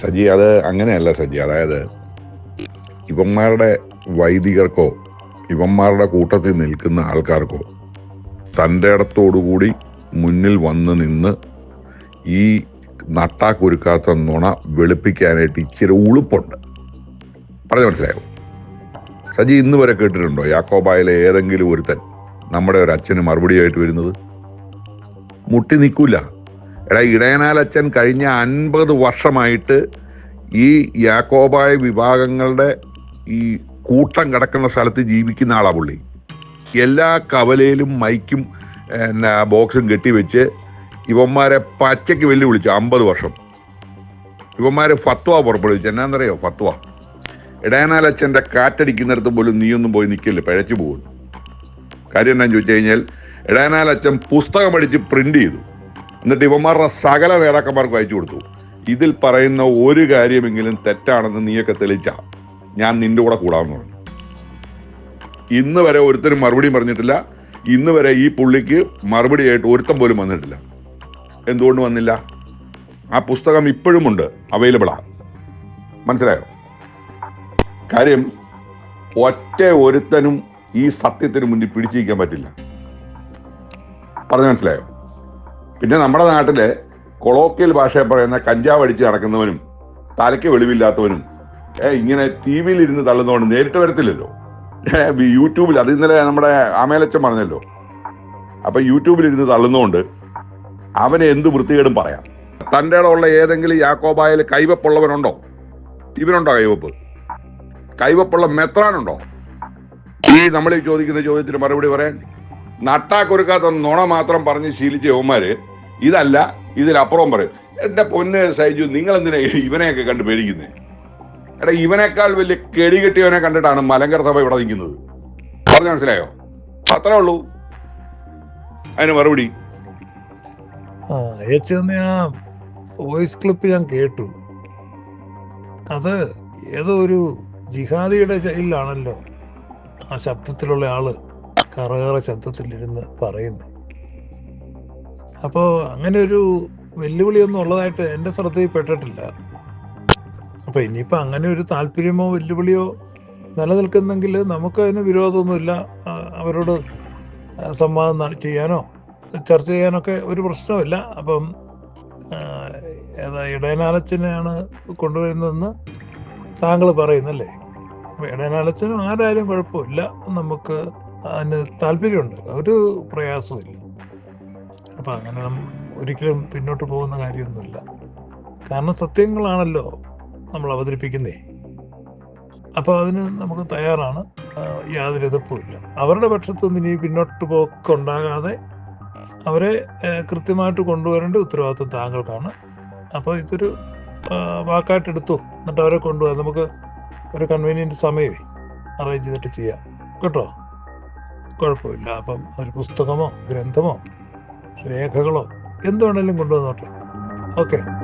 സജി അത് അങ്ങനെയല്ല സജി. അതായത് ഇവന്മാരുടെ വൈദികർക്കോ ഇവന്മാരുടെ കൂട്ടത്തിൽ നിൽക്കുന്ന ആൾക്കാർക്കോ തന്റെ ഇടത്തോടുകൂടി മുന്നിൽ വന്ന് നിന്ന് ഈ നട്ടാക്കുരുക്കാത്ത നുണ വെളുപ്പിക്കാനായിട്ട് ഇച്ചിരി ഉളുപ്പുണ്ട്. പറഞ്ഞു മനസ്സിലായോ? സജി ഇന്ന് വരെ കേട്ടിട്ടുണ്ടോ? യാക്കോബായിലെ ഏതെങ്കിലും ഒരുത്തൻ നമ്മുടെ ഒരു അച്ഛന് മറുപടിയായിട്ട് വരുന്നത്? മുട്ടി നിൽക്കൂല. എടാ ഇടയനാലച്ഛൻ കഴിഞ്ഞ അൻപത് വർഷമായിട്ട് ഈ യാക്കോബായ വിഭാഗങ്ങളുടെ ഈ കൂട്ടം കിടക്കുന്ന സ്ഥലത്ത് ജീവിക്കുന്ന ആളാ പുള്ളി. എല്ലാ കവലയിലും മൈക്കും എന്നാ ബോക്സും കെട്ടിവെച്ച് ഇവന്മാരെ പച്ചയ്ക്ക് വെല്ലുവിളിച്ചു. അമ്പത് വർഷം. ഇവന്മാരെ ഫത്വ പുറപ്പെടുവിച്ചു. എന്നാന്നറിയോ? ഫത്വ. ഇടയനാലച്ഛന്റെ കാറ്റടിക്കുന്നിടത്ത് പോലും നീയൊന്നും പോയി നിൽക്കില്ല. പിഴച്ചു പോകും കാര്യം എന്താണെന്ന് ചോദിച്ചു കഴിഞ്ഞാൽ ഇടയനാലച്ഛൻ പുസ്തകം അടിച്ച് പ്രിന്റ് ചെയ്തു. എന്നിട്ട് ഇവന്മാരുടെ സകല നേതാക്കന്മാർക്ക് അയച്ചു കൊടുത്തു. ഇതിൽ പറയുന്ന ഒരു കാര്യമെങ്കിലും തെറ്റാണെന്ന് നീയൊക്കെ തെളിച്ച ഞാൻ നിന്റെ കൂടെ കൂടാമെന്ന് പറഞ്ഞു. ഇന്ന് വരെ ഒരുത്തരും മറുപടിയും പറഞ്ഞിട്ടില്ല. ഇന്ന് വരെ ഈ പുള്ളിക്ക് മറുപടിയായിട്ട് ഒരുത്തം പോലും വന്നിട്ടില്ല. എന്തുകൊണ്ട് വന്നില്ല? ആ പുസ്തകം ഇപ്പോഴുമുണ്ട്. അവൈലബിളാ മനസ്സിലായോ? കാര്യം ഒറ്റ ഒരുത്തനും ഈ സത്യത്തിന് മുന്നിൽ പിടിച്ചിരിക്കാൻ പറ്റില്ല. പറഞ്ഞു മനസ്സിലായോ? പിന്നെ നമ്മുടെ നാട്ടിൽ കൊളോക്കിയൽ ഭാഷയെ പറയുന്ന കഞ്ചാവ് അടിച്ച് നടക്കുന്നവനും തലയ്ക്ക് വെളിവില്ലാത്തവനും ഇങ്ങനെ ടി വിയിൽ ഇരുന്ന് തള്ളുന്നതുകൊണ്ട് നേരിട്ട് വരത്തില്ലല്ലോ. യൂട്യൂബിൽ അത് ഇന്നലെ നമ്മുടെ ആമേലച്ചൻ പറഞ്ഞല്ലോ. അപ്പൊ യൂട്യൂബിൽ ഇരുന്ന് തള്ളുന്നതുകൊണ്ട് അവന് എന്ത് വൃത്തികേടും പറയാം. തന്റെ ഉള്ള ഏതെങ്കിലും യാക്കോബായിൽ കൈവപ്പുള്ളവനുണ്ടോ? ഇവനുണ്ടോ കൈവപ്പ്? കൈവപ്പുള്ള മെത്രാനുണ്ടോ? ഈ നമ്മൾ ചോദിക്കുന്ന ചോദ്യത്തിന് മറുപടി പറയാൻ നട്ടാക്കൊരുക്കാത്ത നുണ മാത്രം പറഞ്ഞ് ശീലിച്ച യവന്മാര് ഇതല്ല ഇതിലപ്പുറം പറയും എന്റെ പൊന്ന് സൈജു നിങ്ങൾ എന്തിനാ ഇവനെയൊക്കെ കണ്ട് പേടിക്കുന്നേ? എടാ ഇവനേക്കാൾ വലിയ കെടി കെട്ടിയവനെ കണ്ടിട്ടാണ് മലങ്കര സഭ ഇവിടെ നിൽക്കുന്നത്. പറഞ്ഞു മനസ്സിലായോ? അത്രേ ഉള്ളൂ. അതിന് മറുപടി. വോയിസ് ക്ലിപ്പ് ഞാൻ കേട്ടു. അത് ഏതോ ഒരു ജിഹാദിയുടെ ശൈലിലാണല്ലോ ആ ശബ്ദത്തിലുള്ള ആൾ. കറകറ ശബ്ദത്തിലിരുന്ന് പറയുന്നു. അപ്പോ അങ്ങനെ ഒരു വെല്ലുവിളിയൊന്നും ഉള്ളതായിട്ട് എന്റെ ശ്രദ്ധയിൽപ്പെട്ടിട്ടില്ല. അപ്പൊ ഇനിയിപ്പോ അങ്ങനെ ഒരു താല്പര്യമോ വെല്ലുവിളിയോ നിലനിൽക്കുന്നെങ്കിൽ നമുക്ക് അതിന് വിരോധമൊന്നുമില്ല അവരോട് സംവാദം ചെയ്യാനോ ചർച്ച ചെയ്യാനൊക്കെ ഒരു പ്രശ്നവുമില്ല. അപ്പം ഏതാ ഇടയനാലച്ചനെയാണ് കൊണ്ടുവരുന്നതെന്ന് താങ്കൾ പറയുന്നല്ലേ? ഇടയനാലച്ചനും ആരായാലും കുഴപ്പമില്ല. നമുക്ക് അതിന് താല്പര്യമുണ്ട്. ഒരു പ്രയാസമില്ല അപ്പം അങ്ങനെ ഒരിക്കലും പിന്നോട്ട് പോകുന്ന കാര്യമൊന്നുമില്ല. കാരണം സത്യങ്ങളാണല്ലോ നമ്മൾ അവതരിപ്പിക്കുന്നേ. അപ്പോൾ അതിന് നമുക്ക് തയ്യാറാണ്. യാതൊരു എതിർപ്പുമില്ല. അവരുടെ പക്ഷത്തുനിന്ന് ഇനി പിന്നോട്ട് പോക്കുണ്ടാകാതെ അവരെ കൃത്യമായിട്ട് കൊണ്ടുവരേണ്ട ഉത്തരവാദിത്വം താങ്കൾക്കാണ്. അപ്പോൾ ഇതൊരു വാക്കായിട്ടെടുത്തു എന്നിട്ട് അവരെ കൊണ്ടുപോകാം നമുക്ക് ഒരു കൺവീനിയന്റ് സമയമേ അറേഞ്ച് ചെയ്തിട്ട് ചെയ്യാം. കേട്ടോ? കുഴപ്പമില്ല. അപ്പം ഒരു പുസ്തകമോ ഗ്രന്ഥമോ രേഖകളോ എന്തുവേണേലും കൊണ്ടുവന്നോട്ടെ. ഓക്കെ.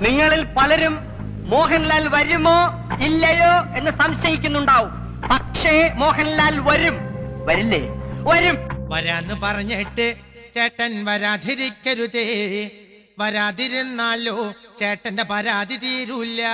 നിങ്ങളിൽ പലരും മോഹൻലാൽ വരുമോ ഇല്ലയോ എന്ന് സംശയിക്കുന്നുണ്ടാവും. പക്ഷേ മോഹൻലാൽ വരും. വരില്ലേ? വരും. വരാന്ന് പറഞ്ഞിട്ട് ചേട്ടൻ വരാതിരിക്കരുതേ. വരാതിരുന്നാലോ ചേട്ടന്റെ പരാതി തീരൂല്ല.